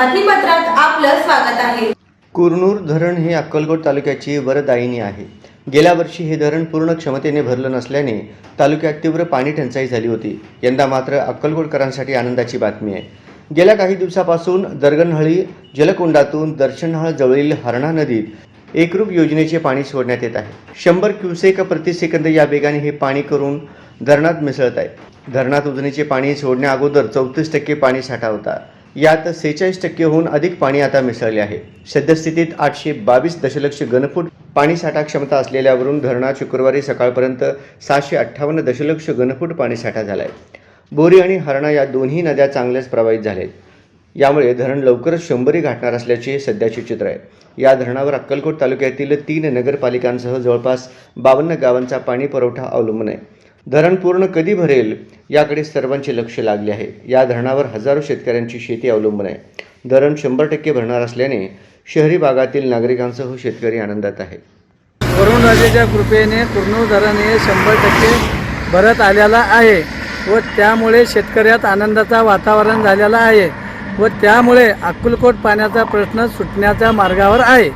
बातमीपत्रात आपलं स्वागत आहे. कुरनूर धरण हे अक्कलकोट तालुक्याची वरदायिनी आहे. गेल्या वर्षी हे धरण पूर्ण क्षमतेने भरलं नसल्याने तालुक्यात तीव्र पाणी टंचाई झाली होती. यंदा मात्र अक्कलकोटकरांसाठी आनंदाची बातमी आहे. गेल्या काही दिवसापासून दरगणहळी जलकुंडातून दर्शनहाळ जवळील हरणा नदीत एकरूप योजनेचे पाणी सोडण्यात येत आहे. शंभर क्युसेक प्रतिसेकंद या वेगाने हे पाणी करून धरणात मिसळत आहे. धरणात उजनीचे पाणी सोडण्या अगोदर चौतीस टक्के पाणी साठा होता. यात सेहेचाळीस टक्केहून अधिक पाणी आता मिसळले आहे. सद्यस्थितीत आठशे बावीस दशलक्ष घनफूट पाणीसाठा क्षमता असलेल्यावरून धरणात शुक्रवारी सकाळपर्यंत सहाशे अठ्ठावन्न दशलक्ष घनफूट पाणीसाठा झाला आहे बोरी आणि हरणा या दोन्ही नद्या चांगल्याच प्रभावित झाल्या आहेत यामुळे धरण लवकरच शंभरी गाठणार असल्याचे सध्याचे चित्र आहे. या धरणावर अक्कलकोट तालुक्यातील तीन नगरपालिकांसह जवळपास बावन्न गावांचा पाणी पुरवठा अवलंबून आहे. धरण पूर्ण कधी भरेल याकडे सर्वांचे लक्ष लागले आहे. या धरणावर हजारो शेतकऱ्यांची शेती अवलंबून आहे. धरण शंभर टक्के भरणार असल्याने शहरी भागातील नागरिकांसह शेतकरी आनंदात आहे. वरुण राजेच्या कृपेने कुर्नूर धरण हे शंभर टक्के भरत आलेला आहे व त्यामुळे शेतकऱ्यात आनंदाचा वातावरण झालेला आहे व त्यामुळे अक्कलकोट पाण्याचा प्रश्न सुटण्याच्या मार्गावर आहे.